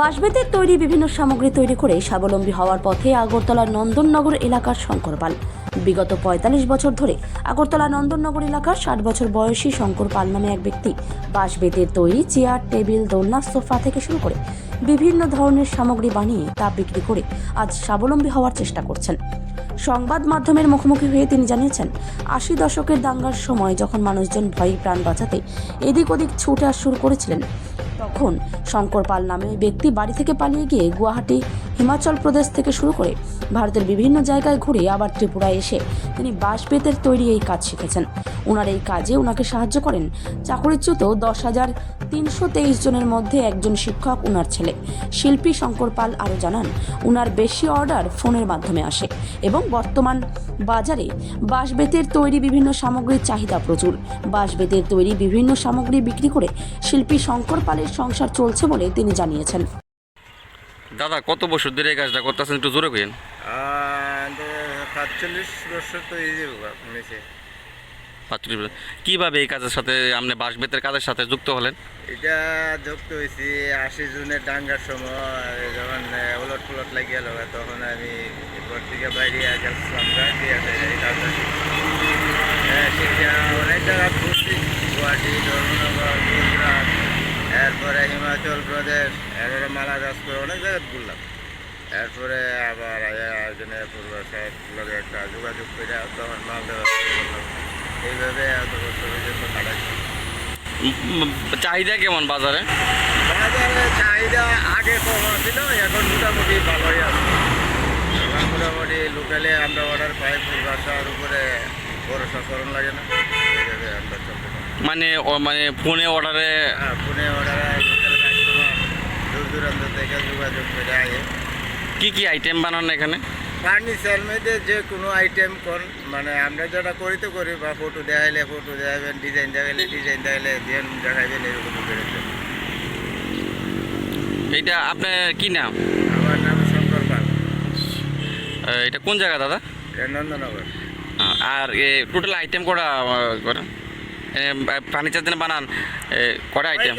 বাঁশবেতের তৈরি বিভিন্ন সামগ্রী তৈরি করে স্বাবলম্বী হওয়ার পথে আগরতলার নন্দননগর এলাকার শঙ্কর পাল। বিগত পঁয়তাল্লিশ বছর ধরে আগরতলা নন্দননগর এলাকার ষাট বছর বয়সী শঙ্কর পাল নামে এক ব্যক্তি বাঁশবেতের তৈরি চেয়ার, টেবিল, দোলনা, সোফা থেকে শুরু করে বিভিন্ন ধরনের সামগ্রী বানিয়ে তা বিক্রি করে আজ স্বাবলম্বী হওয়ার চেষ্টা করছেন। সংবাদ মাধ্যমের মুখোমুখি হয়ে তিনি জানিয়েছেন, আশি দশকের দাঙ্গার সময় যখন মানুষজন ভয়ে প্রাণ বাঁচাতে এদিক ওদিক ছুটে আসা শুরু করেছিলেন, তখন শঙ্কর পাল নামে ব্যক্তি বাড়ি থেকে পালিয়ে গিয়ে গুয়াহাটি, হিমাচল প্রদেশ থেকে শুরু করে ভারতের বিভিন্ন জায়গায় ঘুরে আবার ত্রিপুরায় এসে তিনি বাঁশবেতের তৈরি এই কাজ শিখেছেন। ওনার এই কাজে ওনাকে সাহায্য করেন চাকরিচ্যুত দশ হাজার তিনশো তেইশ জনের মধ্যে একজন শিক্ষক উনার ছেলে। শিল্পী শঙ্কর পাল আরও জানান উনার বেশি অর্ডার ফোনের মাধ্যমে আসে এবং বর্তমান বাজারে বাঁশবেতের তৈরি বিভিন্ন সামগ্রীর চাহিদা প্রচুর। বাঁশবেতের তৈরি বিভিন্ন সামগ্রী বিক্রি করে শিল্পী শঙ্কর পালের সংসার চলছে বলে তিনি জানিয়েছেন। দাদা কত বছর ধরে এই কাজটা করতেছেন? একটু জোরে কইন। সাতচল্লিশ বছর তো এই যে বছর। কীভাবে এই কাজের সাথে, আপনি বাঁশবেতের কাজের সাথে যুক্ত হলেন? এটা যুক্ত হয়েছি আশি জুনের ডাঙ্গার সময়, যখন উলট পুলট লাগিয়ে গেল তখন আমি ঘর থেকে বাইরে গেছিলাম সেটা গুয়াহাটি গুজরাট, এরপরে হিমাচল প্রদেশ, এরপরে মালাগাস্কর অনেক জায়গায় ঘুরলাম। এরপরে আবার একজনে পূর্বাশার লগে একটা যোগাযোগ করে তখন মাল দেওয়া শুরু করলাম এইভাবে এত বছর পর্যন্ত কাটাচ্ছি উম, উম, চাহিদা কেমন বাজারে? বাজারে চাহিদা আগে কম ছিল এখন মোটামুটি ভালোই আছে। এখন মোটামুটি লোকালে আমরা অর্ডার পাই পূর্বাশার উপরে ভরসা করণ লাগে না এইভাবে আমরা চলতে পারি। মানে মানে ফোনে অর্ডারে হ্যাঁ ফোনে অর্ডার দূর দূরান্ত থেকে যোগাযোগ করে আগে কি কি আইটেম বানান এখানে? ফার্নিচার মধ্যে যে কোনো আইটেম কোন মানে আমরা যেটা করি তো করি বা ফটো দেখাইলে ফটো দেখাবেন ডিজাইন দেখাইলে ডিজাইন দেখাইলে দেন দেখাইবেন এরকম বেরোচ্ছে এইটা আপনার কি নাম? আমার নাম শঙ্কর পাল। এটা কোন জায়গা দাদা? নন্দনগর। আর টোটাল আইটেম কটা করেন ফার্নিচার দিনে বানান। কটা আইটেম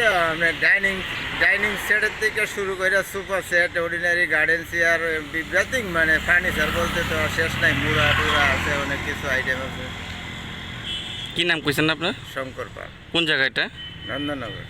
ডাইনিং ডাইনিং সেটের থেকে শুরু করে super set ordinary garden chair বিব্রাতিং মানে ফার্নিচার বলতে তো শেষ নাই মুড়া টুড়া আছে অনেক কিছু আইটেম আছে। কি নাম কইছেন আপনার শঙ্কর পাল। কোন জায়গা এটা? নন্দননগর